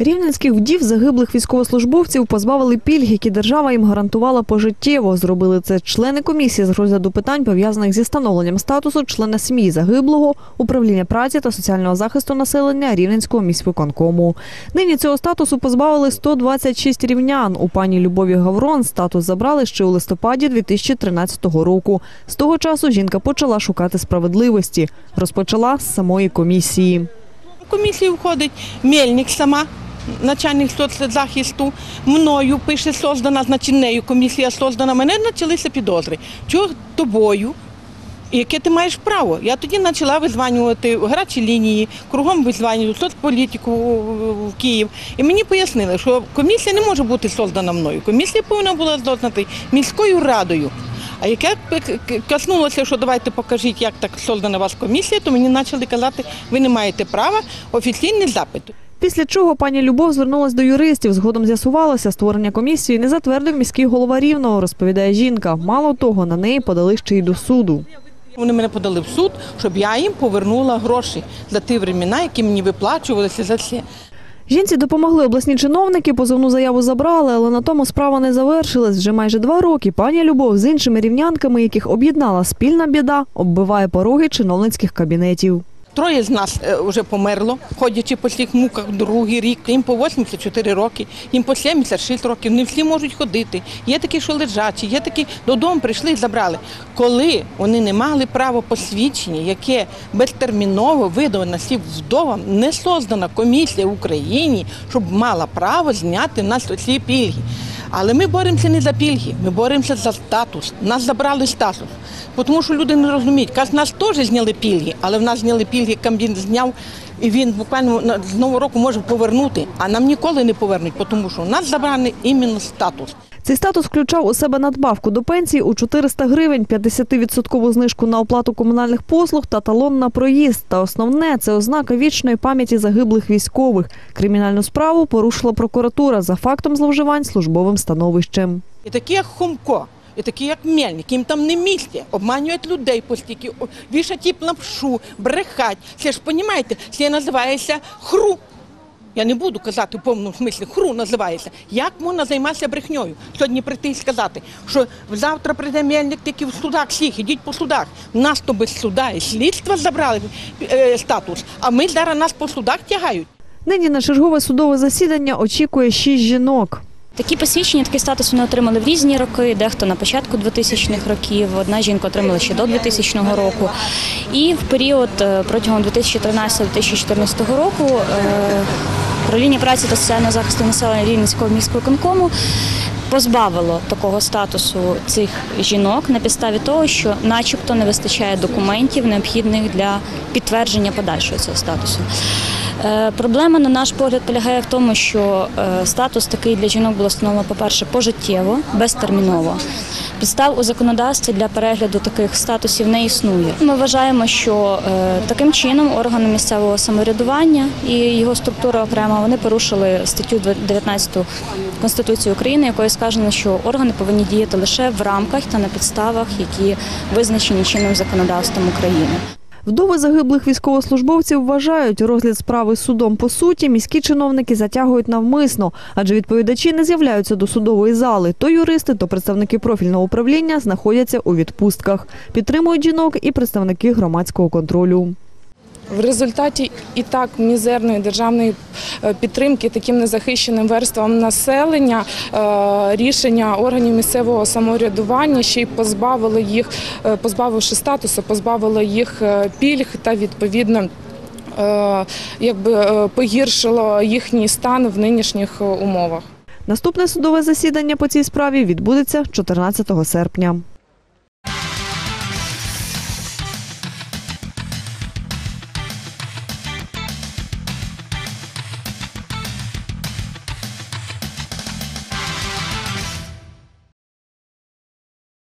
Рівненських вдів загиблих військовослужбовців позбавили пільг, які держава їм гарантувала пожиттєво. Зробили це члени комісії з розгляду питань, пов'язаних зі становленням статусу члена сім'ї загиблого, управління праці та соціального захисту населення Рівненського міськвиконкому. Нині цього статусу позбавили 126 рівнян. У пані Любові Гаврон статус забрали ще у листопаді 2013 року. З того часу жінка почала шукати справедливості. Розпочала з самої комісії. В комісію входить Мельник сама, начальник соцзахисту, мною пише создана, значить нею комісія создана. Мене почалися підозри. Чого тобою? Яке ти маєш право? Я тоді почала визванювати гарячі лінії, кругом визванювати соцполітику в Київ. І мені пояснили, що комісія не може бути создана мною. Комісія повинна була создана міською радою. А яке коснулося, що давайте покажіть, як так создана вас комісія, то мені почали казати, ви не маєте права офіційний запит. Після чого пані Любов звернулась до юристів. Згодом з'ясувалося, створення комісії не затвердив міський голова Рівного, розповідає жінка. Мало того, на неї подали ще й до суду. Вони мене подали в суд, щоб я їм повернула гроші за ті времена, які мені виплачувалися за все. Жінці допомогли обласні чиновники, позовну заяву забрали, але на тому справа не завершилась. Вже майже два роки пані Любов з іншими рівнянками, яких об'єднала спільна біда, оббиває пороги чиновницьких кабінетів. Троє з нас е, вже померло, ходячи по цих муках другий рік. Їм по 84 роки, їм по 76 років. Не всі можуть ходити. Є такі, що лежачі, є такі додому прийшли і забрали. Коли вони не мали право посвідчення, яке безтерміново видано всім вдовам, не создана комісія в Україні, щоб мала право зняти в нас ці пільги. Але ми боремося не за пільги, ми боремося за статус. Нас забрали статус. Тому що люди не розуміють. Кажуть, нас теж зняли пільги, але в нас зняли пільги, Камбін зняв, і він буквально з нового року може повернути, а нам ніколи не повернуть, тому що у нас забраний іменно статус. Цей статус включав у себе надбавку до пенсії у 400 гривень, 50% знижку на оплату комунальних послуг та талон на проїзд. Та основне це ознака вічної пам'яті загиблих військових. Кримінальну справу порушила прокуратура за фактом зловживань службовим становищем. І такі, як Хомко, і такі, як Мельник, їм там не місце, обманюють людей постільки, о, вішать їм лапшу, брехать. Це ж, розумієте, це називається хру. Я не буду казати в повному смислі, хру називається. Як можна займатися брехньою? Сьогодні прийти і сказати, що завтра прийде мельник тільки в судах всіх, ідіть по судах. Нас то без суда і слідства забрали е, статус, а ми зараз нас по судах тягають. Нині на чергове судове засідання очікує шість жінок. Такі посвідчення, такий статус вони отримали в різні роки, дехто на початку 2000-х років, одна жінка отримала ще до 2000 року. І в період е, протягом 2013-2014 року е, управління праці та соціального захисту населення Рівненського міськвиконкому позбавило такого статусу цих жінок на підставі того, що начебто не вистачає документів, необхідних для підтвердження подальшого цього статусу. Е, Проблема, на наш погляд, полягає в тому, що е, статус такий для жінок було встановлено, по-перше, пожиттєво, безтерміново. Підстав у законодавстві для перегляду таких статусів не існує. Ми вважаємо, що е, таким чином органи місцевого самоврядування і його структура окрема вони порушили статтю 19 Конституції України, якою сказано, що органи повинні діяти лише в рамках та на підставах, які визначені чинним законодавством України. Вдови загиблих військовослужбовців вважають, розгляд справи судом по суті міські чиновники затягують навмисно, адже відповідачі не з'являються до судової зали. То юристи, то представники профільного управління знаходяться у відпустках. Підтримують жінок і представники громадського контролю. В результаті і так мізерної державної е, підтримки таким незахищеним верствам населення е, рішення органів місцевого самоврядування ще й позбавили їх, е, позбавивши статусу, позбавили їх пільг та відповідно. Якби погіршило їхній стан в нинішніх умовах. Наступне судове засідання по цій справі відбудеться 14 серпня.